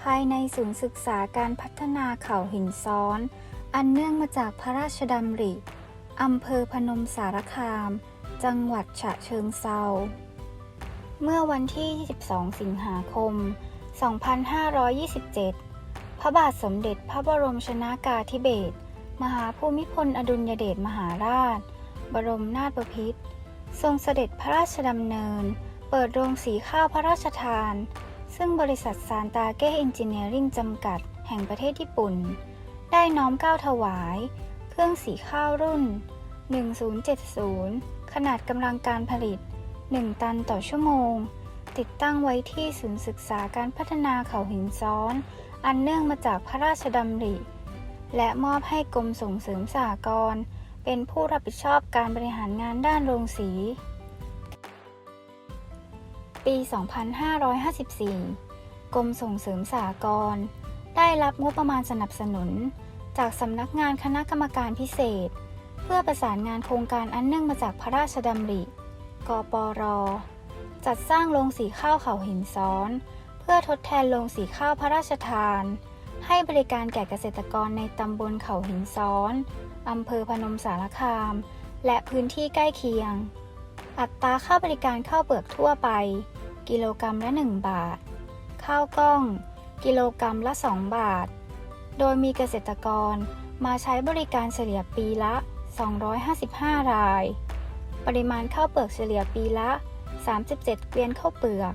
ภายในศูนย์ศึกษาการพัฒนาเขาหินซ้อน อันเนื่องมาจากพระราชดำริอำเภอพนมสารคาม จังหวัดฉะเชิงเซา เมื่อวันที่ 22 สิงหาคม 2527 พระบาทสมเด็จพระบรมชนากาธิเบศร มหาภูมิพลอดุลยเดชมหาราช บรมนาถบพิตรทรงเสด็จพระราชดำเนิน เปิดโรงสีข้าวพระราชทาน ซึ่งบริษัทซานตาเก้เอนจิเนียริงจำกัด แห่งประเทศญี่ปุ่น ได้น้อมเก้าถวาย เครื่องสีข้าวรุ่น 1070 ขนาดกำลังการผลิต 1 ตันต่อชั่วโมง ติดตั้งไว้ที่ศูนย์ศึกษาการพัฒนาเขาหินซ้อน อันเนื่องมาจากพระราชดำริ และมอบให้กรมส่งเสริมสหกรณ์เป็นผู้รับผิดชอบการบริหารงานด้านโรงสี ปี 2554 กรมส่งเสริมสหกรณ์ได้รับงบประมาณสนับสนุน จากสำนักงานคณะกรรมการพิเศษ เพื่อประสานงานโครงการอันเนื่องมาจากพระราชดำริ กปร จัดสร้างโรงสีข้าวเขาหินซ้อน เพื่อทดแทนโรงสีข้าวพระราชทาน ให้บริการแก่เกษตรกรในตำบลเขาหินซ้อนอำเภอพนมสารคาม และพื้นที่ใกล้เคียง อัตราค่าบริการข้าวเปลือกทั่วไป กิโลกรรัมละ 1 บาท ข้าวกล้อง กิโลกรรัมละ 2 บาท โดยมีเกษตรกรมาใช้บริการเฉลี่ยปีละ 255 ราย ปริมาณข้าวเปลือกเฉลี่ยปีละ 37 เกวียนข้าวเปลือก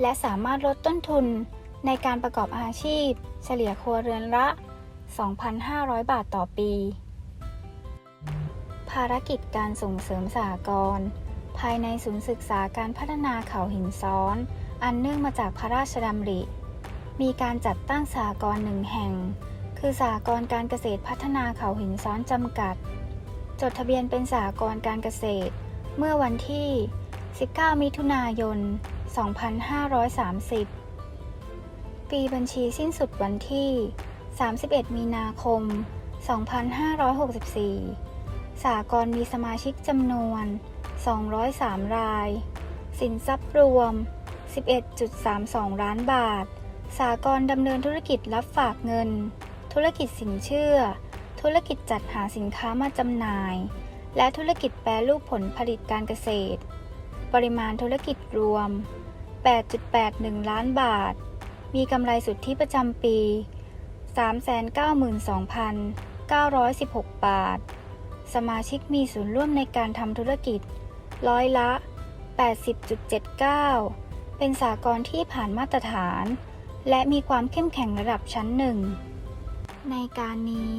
และสามารถลดต้นทุนในการประกอบอาชีพ เฉลี่ยครัวเรือนละ 2,500 บาทต่อปี ภารกิจการส่งเสริมสหกรณ์ ภายในศูนย์ศึกษาการพัฒนาเขาหินซ้อน อันเนื่องมาจากพระราชดำริ มีการจัดตั้งสหกรณ์หนึ่งแห่ง คือสหกรณ์การเกษตรพัฒนาเขาหินซ้อนจำกัด จดทะเบียนเป็นสหกรณ์การเกษตร เมื่อวันที่ 19 มิถุนายน 2530 ปีบัญชีสิ้นสุดวันที่ 31 มีนาคม 2564 สากลมีสมาชิกจำนวน 203 ราย สินทรัพย์รวม 11.32 ล้านบาท สากลดำเนินธุรกิจรับฝากเงิน ธุรกิจสินเชื่อ ธุรกิจจัดหาสินค้ามาจำหน่าย และธุรกิจแปรรูปผลผลิตการเกษตร ปริมาณธุรกิจรวม 8.81 ล้านบาท มีกำไรสุทธิประจำปี 392,916 บาท สมาชิกมีส่วนร่วมในการทำธุรกิจ ร้อยละ 80.79 เป็นสากลที่ผ่านมาตรฐาน และมีความเข้มแข็งระดับชั้นหนึ่ง ในการนี้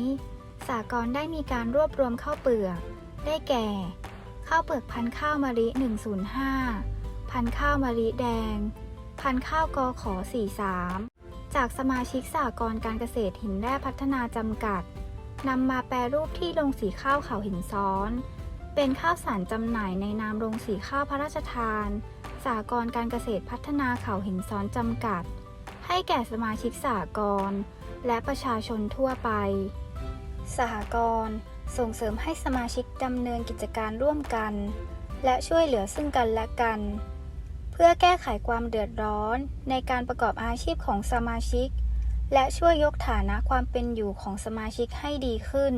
สากลได้มีการรวบรวมข้าวเปลือก ได้แก่ ข้าวเปลือกพันข้าวมะลิ 105 พันข้าวมะลิแดง พันข้าวกอขอ 43 จากสมาชิกสากลการเกษตรหินแร่พัฒนาจำกัดนำมาแปรรูปที่โรงสีข้าวเขาหินซ้อน เป็นข้าวสารจำหน่ายในนามโรงสีข้าวพระราชทานสากลการเกษตรพัฒนาเขาหินซ้อนจำกัด ให้แก่สมาชิกสากลและประชาชนทั่วไป สหกรณ์ส่งเสริมให้สมาชิกดำเนินกิจการร่วมกัน และช่วยเหลือซึ่งกันและกัน เพื่อแก้ไขความเดือดร้อนในการประกอบอาชีพของสมาชิก และช่วยยกฐานะความเป็นอยู่ของสมาชิกให้ดีขึ้น